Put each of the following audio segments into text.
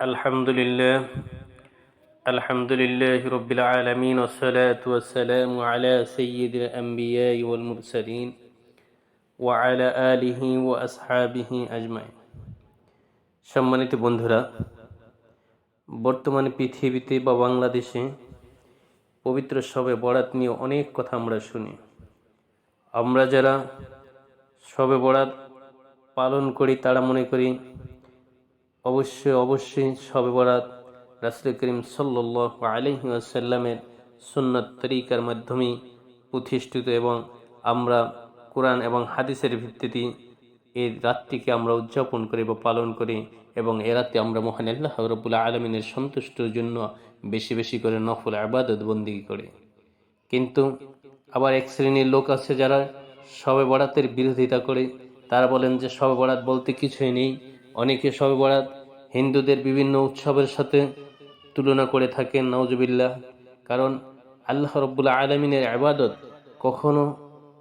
الحمد لله الحمد لله رب العالمين والصلاة والسلام على سيد الأنبياء والمرسلين وعلى آله وأصحابه أجمعين সম্মানিত বন্ধুরা বর্তমানে পৃথিবীতে বা বাংলাদেশে পবিত্র সবে বরাত নিয়ে অনেক কথা আমরা শুনি আমরা যারা সবে বরাত পালন করি তারা মনে করি অবশ্যই অবশ্যই সবে বরাত রাসুল করিম সাল্লাহ আলহি আসাল্লামের সুন্নত তরিকার মাধ্যমে প্রতিষ্ঠিত এবং আমরা কোরআন এবং হাদিসের ভিত্তিতে এই রাতটিকে আমরা উদযাপন করি বা পালন করি এবং এ রাতে আমরা মহান আল্লাহ রবুল্লা আলমিনের সন্তুষ্টর জন্য বেশি বেশি করে নফল আবাদত বন্দি করি। কিন্তু আবার এক শ্রেণির লোক আছে যারা সবে বরাতের বিরোধিতা করে, তারা বলেন যে সবে বরাত বলতে কিছুই নেই। অনেকে সবে বরাত হিন্দুদের বিভিন্ন উৎসবের সাথে তুলনা করে থাকেন নওজবিল্লাহ কারণ আল্লাহ রব্বুল্লা আলমিনের আবাদত কখনো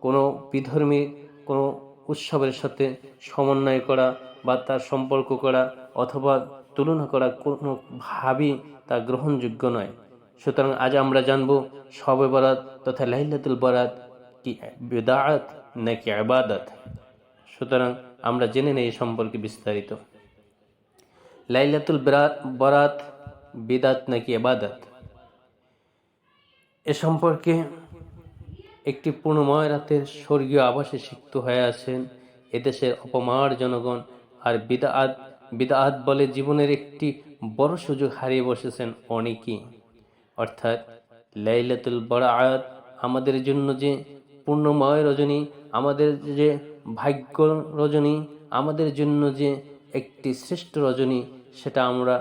কোনো বিধর্মী, কোনো উৎসবের সাথে সমন্বয় করা বা তার সম্পর্ক করা অথবা তুলনা করা কোনোভাবেই তা গ্রহণযোগ্য নয়। সুতরাং আজ আমরা জানব সবে বরাত তথা লাইলাতুল বরাত কি বেদাত নাকি আবাদত সুতরাং আমরা জেনে নেই সম্পর্কে বিস্তারিত। লাইলাতুল বরাত, বিদাত নাকি আবাদত এ সম্পর্কে একটি পূর্ণময় রাতের স্বর্গীয় আবাসে সিক্ত হয়ে আছেন এদেশের অপমার জনগণ। আর বিদাত বিদাত বলে জীবনের একটি বড় সুযোগ হারিয়ে বসেছেন অনেকেই। অর্থাৎ লাইলাতুল বরাত আমাদের জন্য যে পূর্ণময় রজনী, আমাদের যে ভাগ্য রজনী, আমাদের জন্য যে একটি শ্রেষ্ঠ রজনী, সেটা আমরা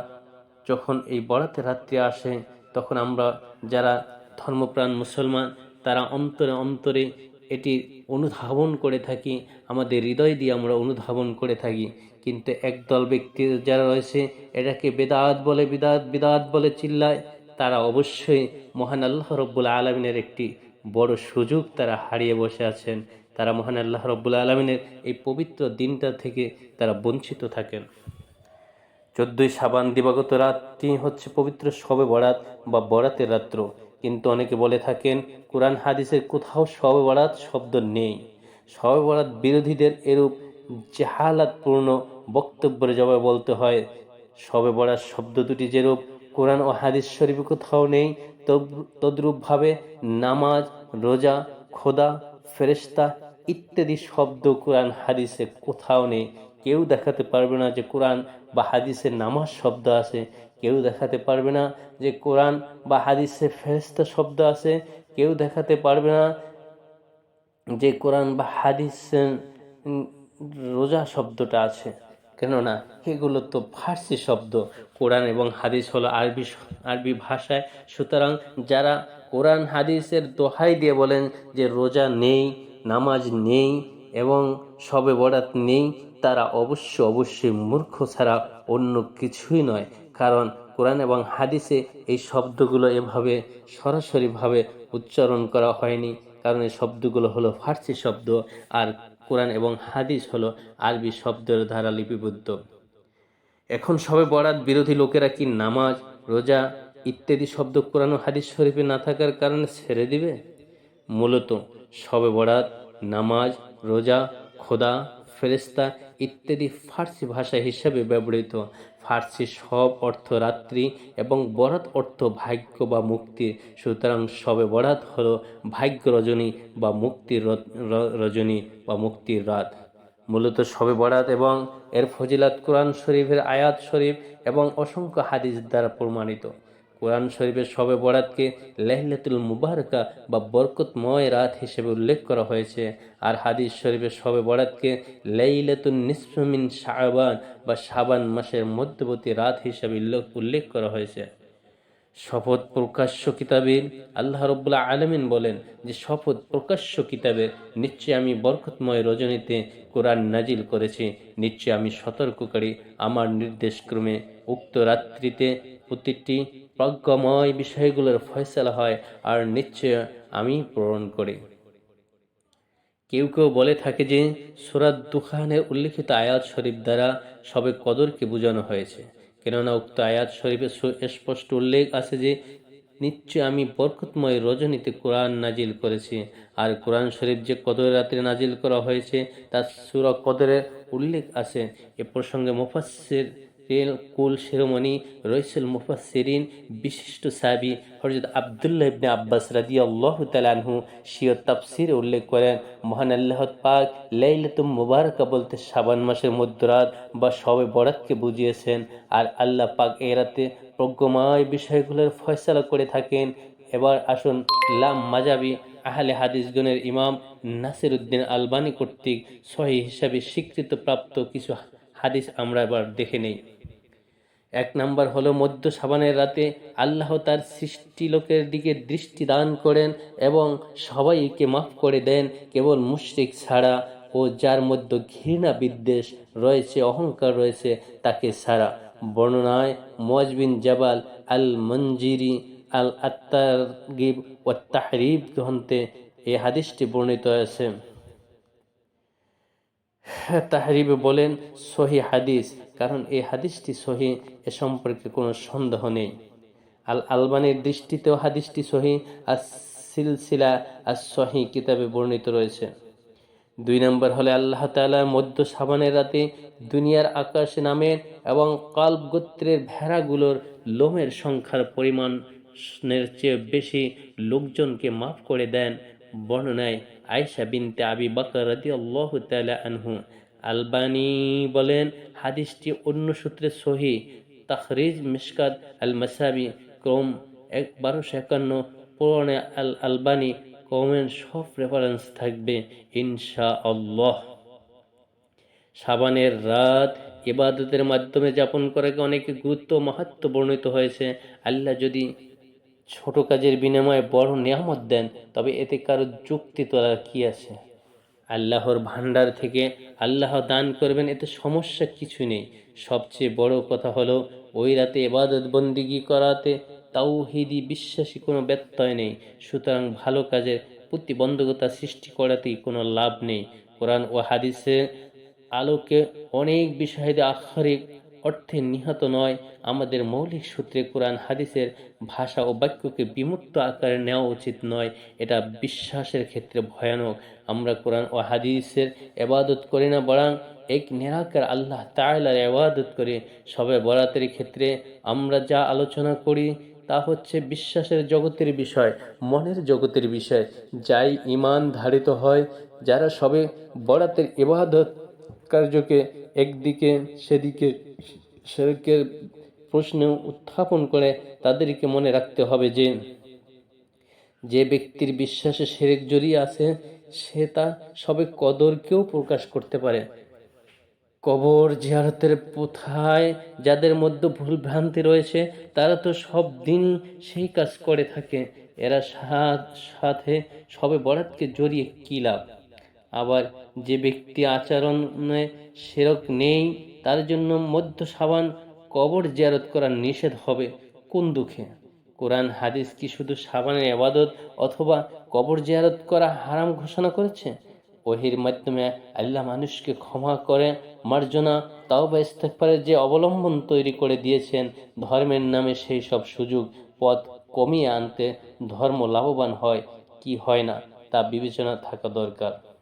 যখন এই বরাতে রাত্রি আসে, তখন আমরা যারা ধর্মপ্রাণ মুসলমান, তারা অন্তরে অন্তরে এটি অনুধাবন করে থাকি, আমাদের হৃদয় দিয়ে আমরা অনুধাবন করে থাকি। কিন্তু একদল ব্যক্তি যারা রয়েছে, এটাকে বেদাত বলে, বিদাত বিদাত বলে চিল্লায়, তারা অবশ্যই মহান আল্লাহ রব্বুল আলমিনের একটি বড় সুযোগ তারা হারিয়ে বসে আছেন। তারা মহান আল্লাহ রব্বুল আলমিনের এই পবিত্র দিনটা থেকে তারা বঞ্চিত থাকেন। চোদ্দই সাবান দিবাগত রাতটি হচ্ছে পবিত্র সবে বরাত বা বরাতের রাত্র। কিন্তু অনেকে বলে থাকেন, কোরআন হাদিসের কোথাও সবে বরাত শব্দ নেই। সবে বরাত বিরোধীদের এরূপ জেহালাতপূর্ণ বক্তব্যের জবাবে বলতে হয় সবে বরাত শব্দ দুটি যেরূপ কোরআন ও হাদিস শরীফ কোথাও নেই। তদ্রূপভাবে নামাজ, রোজা, খোদা ফেরেস্তা ইত্যাদি শব্দ কোরআন, হাদিসে কোথাও নেই। কেউ দেখাতে পারবে না যে কোরআন বা হাদিসে নামাজ শব্দ আছে। কেউ দেখাতে পারবে না যে কোরআন বা হাদিসে ফেরেস্তা শব্দ আছে। কেউ দেখাতে পারবে না যে কোরআন বা হাদিসে রোজা শব্দটা আছে। কেননা এগুলো তো ফার্সি শব্দ। কোরআন এবং হাদিস হলো আরবি আরবি ভাষায়। সুতরাং যারা কোরআন, হাদিসের দোহাই দিয়ে বলেন যে রোজা নেই, নামাজ নেই এবং সবে বরাত নেই, তারা অবশ্য অবশ্যই মূর্খ ছাড়া অন্য কিছুই নয়। কারণ কোরআন এবং হাদিসে এই শব্দগুলো এভাবে সরাসরিভাবে উচ্চারণ করা হয়নি। কারণ এই শব্দগুলো হলো ফার্সি শব্দ। আর কোরআন এবং হাদিস হলো আরবি শব্দের দ্বারা লিপিবদ্ধ। এখন সবে বরাত বিরোধী লোকেরা কি নামাজ, রোজা ইত্যাদি শব্দ কোরআন ও হাদিস শরীফে না থাকার কারণে ছেড়ে দিবে? মূলত সবে বরাত, নামাজ, রোজা, খোদা ফেরেস্তা ইত্যাদি ফার্সি ভাষা হিসেবে ব্যবহৃত। ফার্সি সব অর্থ রাত্রি এবং বরাত অর্থ ভাগ্য বা মুক্তি সুতরাং সবে বরাত হল ভাগ্য রজনী বা মুক্তির রজনী বা মুক্তির রাত। মূলত সবে বরাত এবং এর ফজিলাত কোরআন শরীফের আয়াত শরীফ এবং অসংখ্য হাদিস দ্বারা প্রমাণিত। কোরআন শরীফের সবে বরাতকে লেহলেতুল মুবারকা বা বরকতময় রাত হিসেবে উল্লেখ করা হয়েছে। আর হাদিস শরীফের সবে বরাতকে লেইলেতুল নিসমিন শাহবান বা শাবান মাসের মধ্যবর্তী রাত হিসেবে উল্লেখ করা হয়েছে। শপথ প্রকাশ্য কিতাবের আল্লাহ রব্বুল্লাহ আলমিন বলেন যে, শপথ প্রকাশ্য কিতাবের নিশ্চয় আমি বরকতময় রজনীতে কোরআন নাজিল করেছি। নিশ্চয় আমি সতর্ককারী। আমার নির্দেশক্রমে উক্ত রাত্রিতে প্রতিটি প্রজ্ঞাময় বিষয়গুলোর ফয়সলা হয় আর নিশ্চয় আমি পূরণ করি। কেউ কেউ বলে থাকে যে সুরাত দুখানের উল্লিখিত আয়াত শরীফ দ্বারা সবে কদরকে বোঝানো হয়েছে। কেননা উক্ত আয়াত শরীফে সু- স্পষ্ট উল্লেখ আছে যে, নিশ্চয় আমি বরকতময় রজনীতে কোরআন নাজিল করেছি। আর কোরআন শরীফ যে কদর রাত্রে নাজিল করা হয়েছে, তার সুরা কদরের উল্লেখ আছে। এ প্রসঙ্গে মুফাসসির রেল কুল, শিরোমণি রইসুল মুফাসসিরিন, বিশিষ্ট সাবি হযরত আব্দুল্লাহ ইবনে আব্বাস রাদিয়াল্লাহু তাআলা আনহু সিয়ত তাফসিরে উল্লেখ করেন, মহান আল্লাহ পাক লাইলাতুম মুবারাকা বলতে শাবান মাসের মধ্যরাত বা সবে বরাতকে বুঝিয়েছেন, আর আল্লাহ পাক এই রাতে প্রজ্ঞময় বিষয়গুলোর ফয়সালা করে থাকেন। এবার আসুন লাম মাজাবি আহলে হাদিসগণের ইমাম নাসির উদ্দিন আলবানি কর্তৃক সহি হিসাবে স্বীকৃত প্রাপ্ত কিছু হাদিস আমরা এবার দেখে নেই। এক নাম্বার হলো, মধ্য সাবানের রাতে আল্লাহ তার সৃষ্টি লোকের দিকে দৃষ্টি দান করেন এবং সবাইকে মাফ করে দেন, কেবল মুশরিক ছাড়া ও যার মধ্যে ঘৃণা বিদ্বেষ রয়েছে, অহংকার রয়েছে, তাকে ছাড়া। বর্ণনায় মজবিন জাবাল আল মঞ্জিরি আল আত্তারগিব ও তাহরিব গ্রন্থে এই হাদিসটি বর্ণিত আছে। তাহরিবে বলেন, সহি হাদিস, কারণ এই হাদিসটি সহি, এ সম্পর্কে কোনো সন্দেহ নেই। আল আলবানির দৃষ্টিতেও হাদিসটি সহি আর সিলসিলা আর সহি কিতাবে বর্ণিত রয়েছে। দুই নম্বর হলে আল্লাহ তাআলা মধ্য সাবানের রাতে দুনিয়ার আকাশে নামের এবং কাল্প গোত্রের ভেড়াগুলোর লোমের সংখ্যার পরিমাণের চেয়ে বেশি লোকজনকে মাফ করে দেন। বর্ণনায় আয়সা বিনতে আবি বাকর রাদিয়াল্লাহু তাআলা আনহু। আলবানি বলেন, হাদিসটি অন্য সূত্রে সহি। তাখরিজ মিশকাত আল মাসাবি ক্রম এক বারোশো একান্ন পুরনে আল আলবানি কমের সব রেফারেন্স থাকবে ইনশা আল্লাহ সাবানের রাত ইবাদতের মাধ্যমে যাপন করাকে অনেক গুরুত্ব মাহাত্ম বর্ণিত হয়েছে। আল্লাহ যদি ছোট কাজের বিনিময়ে বড় নিয়ামত দেন, তবে এতে কারও যুক্তি তোলার কি আছে? আল্লাহর ভান্ডার থেকে আল্লাহ দান করবেন, এতে সমস্যা কিছু নেই। সবচেয়ে বড় কথা হলো, ওই রাতে এবাদত বন্দিগি করাতে তাওহিদি বিশ্বাসী কোনো ব্যত্যয় নেই। সুতরাং ভালো কাজের প্রতিবন্ধকতা সৃষ্টি করাতেই কোনো লাভ নেই। কোরআন ও হাদিসের আলোকে অনেক বিষয়ে আক্ষরিক অর্থে নিহত নয়। আমাদের মৌলিক সূত্রে কোরআন হাদিসের ভাষা ও বাক্যকে বিমূর্ত আকারে নেওয়া উচিত নয়। এটা বিশ্বাসের ক্ষেত্রে ভয়ানক। আমরা কোরআন ও হাদিসের এবাদত করি না বরং এক নিরাকার আল্লাহ তাআলার এবাদত করে। সবে বরাতের ক্ষেত্রে আমরা যা আলোচনা করি তা হচ্ছে বিশ্বাসের জগতের বিষয়, মনের জগতের বিষয়। যাই ইমান ধারিত হয়, যারা সবে বরাতের ইবাদত কার্যকে একদিকে সেদিকে শেরকের প্রশ্ন উত্থাপন করে তাদেরকে মনে রাখতে হবে যে যে ব্যক্তির বিশ্বাসে সেরেক জড়িয়ে আছে, সে তা সবে কদরকেও প্রকাশ করতে পারে। কবর জিয়ারতের প্রথায় যাদের মধ্যে ভুল ভ্রান্তি রয়েছে, তারা তো সব দিন সেই কাজ করে থাকে। এরা সাথে সবে বরাতকে জড়িয়ে কী লাভ? আবার যে ব্যক্তি আচরণে সেরক নেই, তার জন্য মধ্য সাবান কবর জিয়ারত করা নিষেধ হবে। কোন দুঃখে? কোরআন, হাদিস কি শুধু সাবানের আবাদত অথবা কবর জিয়ারত করা হারাম ঘোষণা করেছে? ওহির মাধ্যমে আল্লাহ মানুষকে ক্ষমা করে, মার্জনা তাও বা ইস্তেগফারের যে অবলম্বন তৈরি করে দিয়েছেন, ধর্মের নামে সেই সব সুযোগ, পথ কমিয়ে আনতে ধর্ম লাভবান হয়, কি হয় না, তা বিবেচনা থাকা দরকার।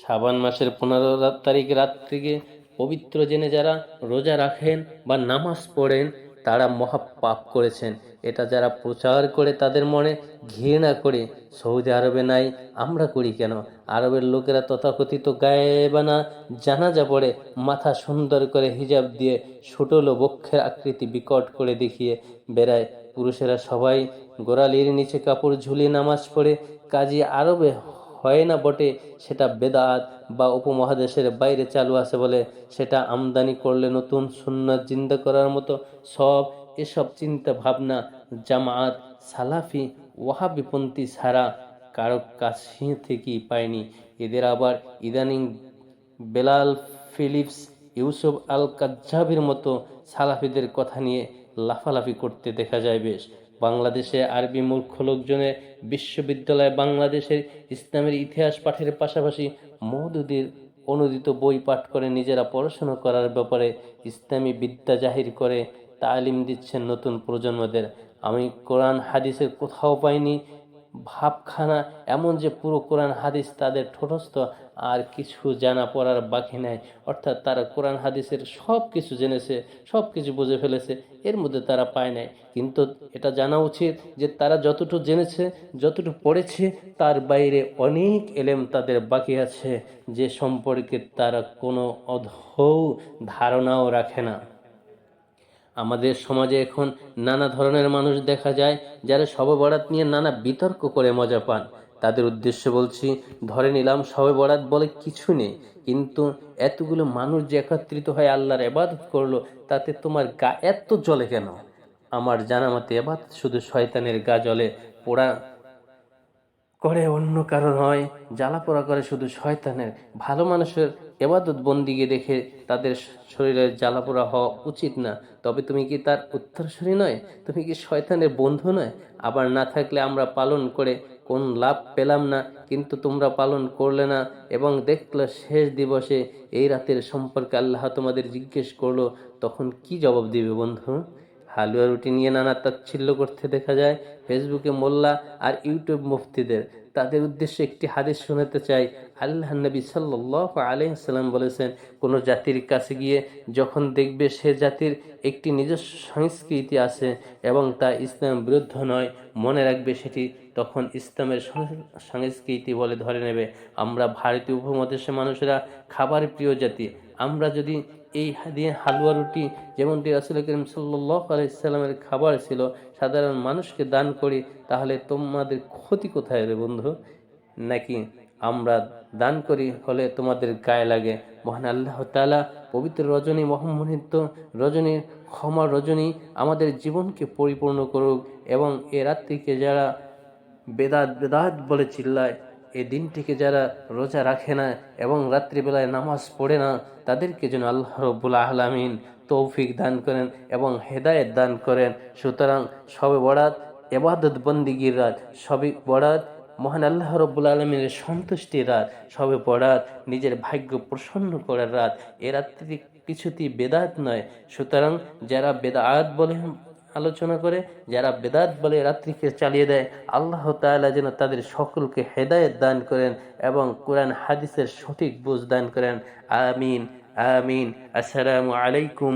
শাবান মাসের পনেরো তারিখ রাত থেকে পবিত্র জেনে যারা রোজা রাখেন বা নামাজ পড়েন, তারা মহা পাপ করেছেন। এটা যারা প্রচার করে তাদের মনে ঘৃণা করে, সৌদি আরবে নাই, আমরা করি কেন? আরবের লোকেরা তথাকথিত গায়েবানা জানাজা পড়ে, মাথা সুন্দর করে হিজাব দিয়ে ছোটলো বক্ষের আকৃতি বিকট করে দেখিয়ে বেড়ায়। পুরুষেরা সবাই গোড়ালির নিচে কাপড় ঝুলিয়ে নামাজ পড়ে, কাজী আরবে হয় না বটে, সেটা বেদাত বা উপমহাদেশের বাইরে চালু আছে বলে সেটা আমদানি করলে নতুন সুন্নাত জিন্দা করার মতো সব এসব চিন্তা ভাবনা জামাত সালাফি, ওয়াহাবিপন্থী ছাড়া কারও কাছে থেকেই পায়নি। এদের আবার ইদানিং বেলাল ফিলিপস, ইউসুফ আল কাজ্জাবের মতো সালাফিদের কথা নিয়ে লাফালাফি করতে দেখা যায় বেশ। বাংলাদেশে আরবি মূর্খ লোকজনের বিশ্ববিদ্যালয়ে বাংলাদেশের ইসলামের ইতিহাস পাঠের পাশাপাশি মৌদুদের অনুদিত বই পাঠ করে নিজেরা পড়াশোনা করার ব্যাপারে ইসলামী বিদ্যা জাহির করে তালিম দিচ্ছেন নতুন প্রজন্মদের। আমি কোরআন হাদিসের কোথাও পাইনি। ভাবখানা এমন যে পুরো কোরআন হাদিস তাদের ঠোঁটস্থ আর কিছু জানা পড়ার বাকি নাই। অর্থাৎ তারা কোরআন, হাদিসের সব কিছু জেনেছে সব কিছু বুঝে ফেলেছে, এর মধ্যে তারা পায় নাই। কিন্তু এটা জানা উচিত যে তারা যতটুকু জেনেছে, যতটুকু পড়েছে, তার বাইরে অনেক এলেম তাদের বাকি আছে, যে সম্পর্কে তারা কোনো অধৌ ধারণাও রাখে না। আমাদের সমাজে এখন নানা ধরনের মানুষ দেখা যায়, যারা শবে বরাত নিয়ে নানা বিতর্ক করে মজা পান। তাদের উদ্দেশ্য বলছি, ধরে নিলাম শবে বরাত বলে কিছু নেই, কিন্তু এতগুলো মানুষ যে একত্রিত হয়ে আল্লাহর এবাদত করল, তাতে তোমার গা এত জলে কেন? আমার জানা মতে এবাদত শুধু শয়তানের গা জলে পোড়া করে অন্য কারণ হয় জ্বালা পোড়া করে শুধু শয়তানের। ভালো মানুষের এবাদত বন্দিকে দেখে তাদের শরীরে জ্বালা পোড়া হওয়া উচিত না। তবে তুমি কি তার উত্তরসূরি নয়? তুমি কি শয়তানের বন্ধু নয়? আবার না থাকলে আমরা পালন করে কোন লাভ পেলাম না, কিন্তু তোমরা পালন করলে না এবং দেখলে শেষ দিবসে এই রাতের সম্পর্কে আল্লাহ তোমাদের জিজ্ঞেস করল, তখন কি জবাব দিবে বন্ধু? হালুয়া রুটি নিয়ে নানা তাচ্ছিল্য করতে দেখা যায়। ফেসবুকে মোল্লা আর ইউটিউব মুফতিদের। তাদের উদ্দেশ্যে একটি হাদিস শোনাতে চাই। আল্লাহ নবী সাল্লাহ আলহিসাল্লাম বলেছেন, কোনো জাতির কাছে গিয়ে যখন দেখবে সে জাতির একটি নিজস্ব সংস্কৃতি আছে এবং তা ইসলাম বিরুদ্ধ নয়, মনে রাখবে সেটি, তখন ইসলামের সংস্কৃতি বলে ধরে নেবে। আমরা ভারতীয় উপমহাদেশের মানুষেরা খাবার প্রিয় জাতি। আমরা যদি এই দিয়ে হালুয়া রুটি যেমনটি রাসুল করিম সাল্লাহ আলাইসাল্লামের খাবার ছিল, সাধারণ মানুষকে দান করি, তাহলে তোমাদের ক্ষতি কোথায় রে বন্ধু? নাকি আমরা দান করি হলে তোমাদের গায়ে লাগে? মহান আল্লাহ তালা পবিত্র রজনী মহামহিত রজনী, ক্ষমা রজনী আমাদের জীবনকে পরিপূর্ণ করুক এবং এ রাত্রিকে যারা বেদাত বেদাত বলে চিল্লায় এই দিনটিকে যারা রোজা রাখে না এবং রাত্রিবেলায় নামাজ পড়ে না, তাদেরকে যেন আল্লাহ রব্বুল আহলামিন তৌফিক দান করেন এবং হেদায়েত দান করেন। সুতরাং সবে বরাত, এবাদত বন্দিগির রাত, সবে বরাত, মহান আল্লাহ রব্বুল আলমিনের সন্তুষ্টির রাত, সবে বরাত, নিজের ভাগ্য প্রসন্ন করার রাত। এ রাত্রি কিছুতেই বেদাত নয়। সুতরাং যারা বেদাত বলে আলোচনা করে, যারা বেদাত বলে রাত্রিকে চালিয়ে দেয়, আল্লাহ তালা যেন তাদের সকলকে হেদায়ত দান করেন এবং কোরআন, হাদিসের সঠিক বুঝ দান করেন। আমিন আমিন। আসসালামু আলাইকুম।